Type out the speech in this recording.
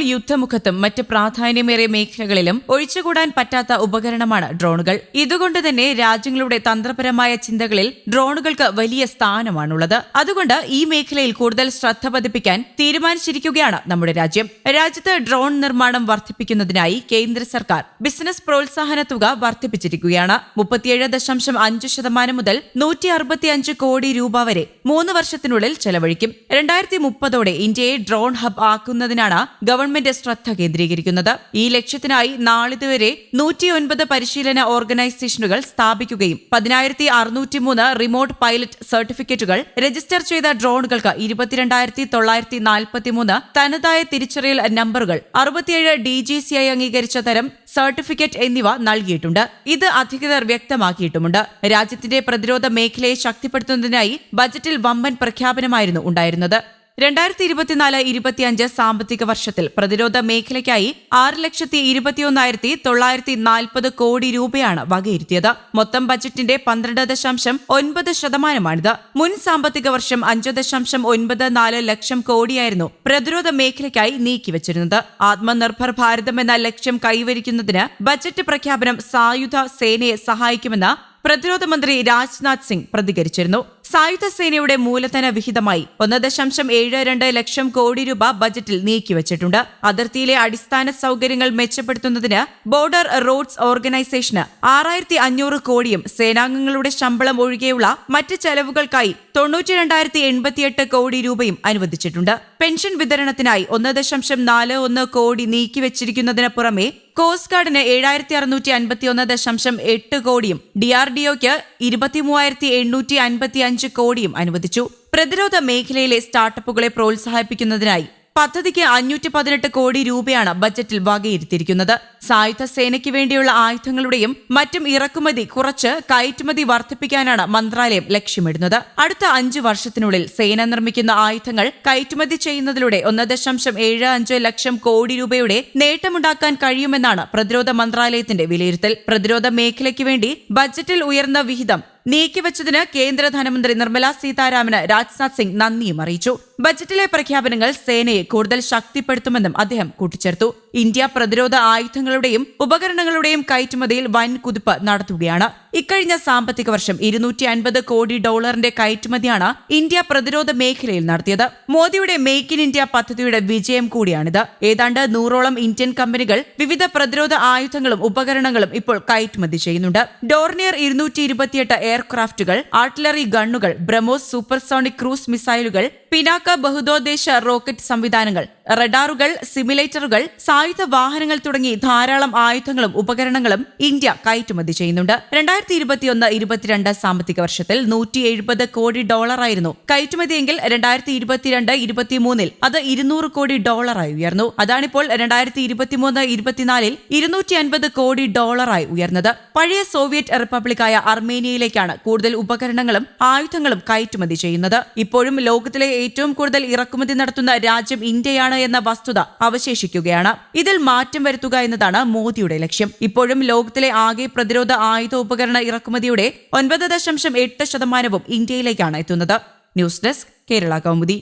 യുദ്ധമുഖത്തും മറ്റ് പ്രാധാന്യമേറിയ മേഖലകളിലും ഒഴിച്ചുകൂടാൻ പറ്റാത്ത ഉപകരണമാണ് ഡ്രോണുകൾ. ഇതുകൊണ്ട് തന്നെ രാജ്യങ്ങളുടെ തന്ത്രപരമായ ചിന്തകളിൽ ഡ്രോണുകൾക്ക് വലിയ സ്ഥാനമാണുള്ളത്. അതുകൊണ്ട് ഈ മേഖലയിൽ കൂടുതൽ ശ്രദ്ധ പതിപ്പിക്കാൻ തീരുമാനിച്ചിരിക്കുകയാണ് നമ്മുടെ രാജ്യം. രാജ്യത്ത് ഡ്രോൺ നിർമ്മാണം വർദ്ധിപ്പിക്കുന്നതിനായി കേന്ദ്ര സർക്കാർ ബിസിനസ് പ്രോത്സാഹന തുക വർദ്ധിപ്പിച്ചിരിക്കുകയാണ്. മുപ്പത്തിയേഴ് ദശാംശം അഞ്ച് ശതമാനം മുതൽ നൂറ്റി അറുപത്തിയഞ്ച് കോടി രൂപ വരെ മൂന്ന് വർഷത്തിനുള്ളിൽ ചെലവഴിക്കും. രണ്ടായിരത്തി മുപ്പതോടെ ഇന്ത്യയെ ഡ്രോൺ ഹബ് ആക്കുന്നതിനാണ് ഗവൺമെന്റ് ശ്രദ്ധ കേന്ദ്രീകരിക്കുന്നത്. ഈ ലക്ഷ്യത്തിനായി നാളിതുവരെ നൂറ്റിയൊൻപത് പരിശീലന ഓർഗനൈസേഷനുകൾ സ്ഥാപിക്കുകയും പതിനായിരത്തി അറുന്നൂറ്റിമൂന്ന് റിമോട്ട് പൈലറ്റ് സർട്ടിഫിക്കറ്റുകൾ രജിസ്റ്റർ ചെയ്ത ഡ്രോണുകൾക്ക് ഇരുപത്തിരണ്ടായിരത്തി തൊള്ളായിരത്തി നാൽപ്പത്തിമൂന്ന് തനതായ തിരിച്ചറിയൽ നമ്പറുകൾ അറുപത്തിയേഴ് ഡി ജി സി ഐ അംഗീകരിച്ച തരം സർട്ടിഫിക്കറ്റ് എന്നിവ നൽകിയിട്ടുണ്ട്. ഇത് അധികൃതർ വ്യക്തമാക്കിയിട്ടുമുണ്ട്. രാജ്യത്തിന്റെ പ്രതിരോധ മേഖലയെ ശക്തിപ്പെടുത്തുന്നതിനായി ബജറ്റിൽ വമ്പൻ പ്രഖ്യാപനമായിരുന്നു ഉണ്ടായിരുന്നത്. രണ്ടായിരത്തി ഇരുപത്തിനാല് ഇരുപത്തിയഞ്ച് സാമ്പത്തിക വർഷത്തിൽ പ്രതിരോധ മേഖലയ്ക്കായി ആറ് ലക്ഷത്തി ഇരുപത്തിയൊന്നായിരത്തി തൊള്ളായിരത്തി നാൽപ്പത് കോടി രൂപയാണ് വകയിരുത്തിയത്. മൊത്തം ബജറ്റിന്റെ പന്ത്രണ്ട് ദശാംശം ഒൻപത് ശതമാനമാണിത്. മുൻ സാമ്പത്തിക വർഷം അഞ്ച് ദശാംശം ഒൻപത് നാല് ലക്ഷം കോടിയായിരുന്നു പ്രതിരോധ മേഖലയ്ക്കായി നീക്കിവച്ചിരുന്നത്. ആത്മനിർഭർ ഭാരതം എന്ന ലക്ഷ്യം കൈവരിക്കുന്നതിന് ബജറ്റ് പ്രഖ്യാപനം സായുധ സേനയെ സഹായിക്കുമെന്ന് പ്രതിരോധ മന്ത്രി രാജ്നാഥ് സിംഗ് പ്രതികരിച്ചിരുന്നു. സായുധ സേനയുടെ മൂലധന വിഹിതമായി ഒന്ന് ദശാംശം ഏഴ് രണ്ട് ലക്ഷം കോടി രൂപ ബജറ്റിൽ നീക്കിവച്ചിട്ടുണ്ട്. അതിർത്തിയിലെ അടിസ്ഥാന സൗകര്യങ്ങൾ മെച്ചപ്പെടുത്തുന്നതിന് ബോർഡർ റോഡ്സ് ഓർഗനൈസേഷന് ആറായിരത്തി അഞ്ഞൂറ് കോടിയും സേനാംഗങ്ങളുടെ ശമ്പളം ഒഴികെയുള്ള മറ്റ് ചെലവുകൾക്കായി തൊണ്ണൂറ്റി രണ്ടായിരത്തി എൺപത്തിയെട്ട് കോടി രൂപയും അനുവദിച്ചിട്ടുണ്ട്. പെൻഷൻ വിതരണത്തിനായി ഒന്ന് ദശാംശം നാല് ഒന്ന് കോടി നീക്കിവച്ചിരിക്കുന്നതിന് പുറമെ കോസ്റ്റ് ഗാർഡിന് ഏഴായിരത്തി അറുന്നൂറ്റി അൻപത്തി ഒന്ന് ദശാംശം എട്ട് കോടിയും ഡി ആർ ഡി ഒക്ക് ഇരുപത്തിമൂവായിരത്തി എണ്ണൂറ്റി അൻപത്തി അഞ്ച് കോടിയും അനുവദിച്ചു. പ്രതിരോധ മേഖലയിലെ സ്റ്റാർട്ടപ്പുകളെ പ്രോത്സാഹിപ്പിക്കുന്നതിനായി പദ്ധതിക്ക് അഞ്ഞൂറ്റി പതിനെട്ട് കോടി രൂപയാണ് ബജറ്റിൽ വകയിരുത്തിയിരിക്കുന്നത്. സായുധ സേനയ്ക്ക് വേണ്ടിയുള്ള ആയുധങ്ങളുടെയും മറ്റും ഇറക്കുമതി കുറച്ച് കയറ്റുമതി വർദ്ധിപ്പിക്കാനാണ് മന്ത്രാലയം ലക്ഷ്യമിടുന്നത്. അടുത്ത അഞ്ചു വർഷത്തിനുള്ളിൽ സേന നിർമ്മിക്കുന്ന ആയുധങ്ങൾ കയറ്റുമതി ചെയ്യുന്നതിലൂടെ ഒന്ന് ദശാംശം ഏഴ് അഞ്ച് ലക്ഷം കോടി രൂപയുടെ നേട്ടമുണ്ടാക്കാൻ കഴിയുമെന്നാണ് പ്രതിരോധ മന്ത്രാലയത്തിന്റെ വിലയിരുത്തൽ. പ്രതിരോധ മേഖലയ്ക്ക് വേണ്ടി ബജറ്റിൽ ഉയർന്ന വിഹിതം നീക്കിവച്ചതിന് കേന്ദ്ര ധനമന്ത്രി നിർമ്മല സീതാരാമന് രാജ്നാഥ് സിംഗ് നന്ദിയും അറിയിച്ചു. ബജറ്റിലെ പ്രഖ്യാപനങ്ങൾ സേനയെ കൂടുതൽ ശക്തിപ്പെടുത്തുമെന്നും അദ്ദേഹം കൂട്ടിച്ചേർത്തു. ഇന്ത്യ പ്രതിരോധ ആയുധങ്ങളുടെയും ഉപകരണങ്ങളുടെയും കയറ്റുമതിയിൽ വൻ കുതിപ്പ് നടത്തുകയാണ്. ഇക്കഴിഞ്ഞ സാമ്പത്തിക വർഷം ഇരുന്നൂറ്റി അൻപത് കോടി ഡോളറിന്റെ കയറ്റുമതിയാണ് ഇന്ത്യ പ്രതിരോധ മേഖലയിൽ നടത്തിയത്. മോദിയുടെ മേക്ക് ഇൻ ഇന്ത്യ പദ്ധതിയുടെ വിജയം കൂടിയാണിത്. ഏതാണ്ട് നൂറോളം ഇന്ത്യൻ കമ്പനികൾ വിവിധ പ്രതിരോധ ആയുധങ്ങളും ഉപകരണങ്ങളും ഇപ്പോൾ കയറ്റുമതി ചെയ്യുന്നുണ്ട്. ഡോർണിയർ ഇരുന്നൂറ്റി ഇരുപത്തിയെട്ട് എയർക്രാഫ്റ്റുകൾ ആർട്ടിലറി ഗണ്ണുകൾ ബ്രഹ്മോസ് സൂപ്പർസോണിക് ക്രൂസ് മിസൈലുകൾ പിനാക്ക ബഹുദോദ്ദേശ റോക്കറ്റ് സംവിധാനങ്ങൾ റഡാറുകൾ സിമുലേറ്ററുകൾ സായുധ വാഹനങ്ങൾ തുടങ്ങി ധാരാളം ആയുധങ്ങളും ഉപകരണങ്ങളും ഇന്ത്യ കയറ്റുമതി ചെയ്യുന്നുണ്ട്. രണ്ടായിരത്തി ഇരുപത്തിയൊന്ന് ഇരുപത്തിരണ്ട് സാമ്പത്തിക വർഷത്തിൽ നൂറ്റി എഴുപത് കോടി ഡോളറായിരുന്നു കയറ്റുമതിയെങ്കിൽ രണ്ടായിരത്തി ഇരുപത്തിരണ്ട് ഇരുപത്തിമൂന്നിൽ അത് ഇരുന്നൂറ് കോടി ഡോളറായി ഉയർന്നു. അതാണിപ്പോൾ രണ്ടായിരത്തി ഇരുപത്തിമൂന്ന് ഇരുപത്തിനാലിൽ ഇരുന്നൂറ്റി അൻപത് കോടി ഡോളറായി ഉയർന്നത്. പഴയ സോവിയറ്റ് റിപ്പബ്ലിക്കായ അർമേനിയയിലേക്കാണ് കൂടുതൽ ഉപകരണങ്ങളും ആയുധങ്ങളും കയറ്റുമതി ചെയ്യുന്നത്. ഇപ്പോഴും ലോകത്തിലെ ഏറ്റവും കൂടുതൽ ഇറക്കുമതി നടത്തുന്ന രാജ്യം ഇന്ത്യയാണ് എന്ന വസ്തുത അവശേഷിക്കുകയാണ്. ഇതിൽ മാറ്റം വരുത്തുക എന്നതാണ് മോദിയുടെ ലക്ഷ്യം. ഇപ്പോഴും ലോകത്തിലെ ആകെ പ്രതിരോധ ആയുധ ഉപകരണ ഇറക്കുമതിയുടെ ഒൻപത് ദശാംശം എട്ട് ശതമാനവും ഇന്ത്യയിലേക്കാണ് എത്തുന്നത്. News desk Kerala Kaumudi.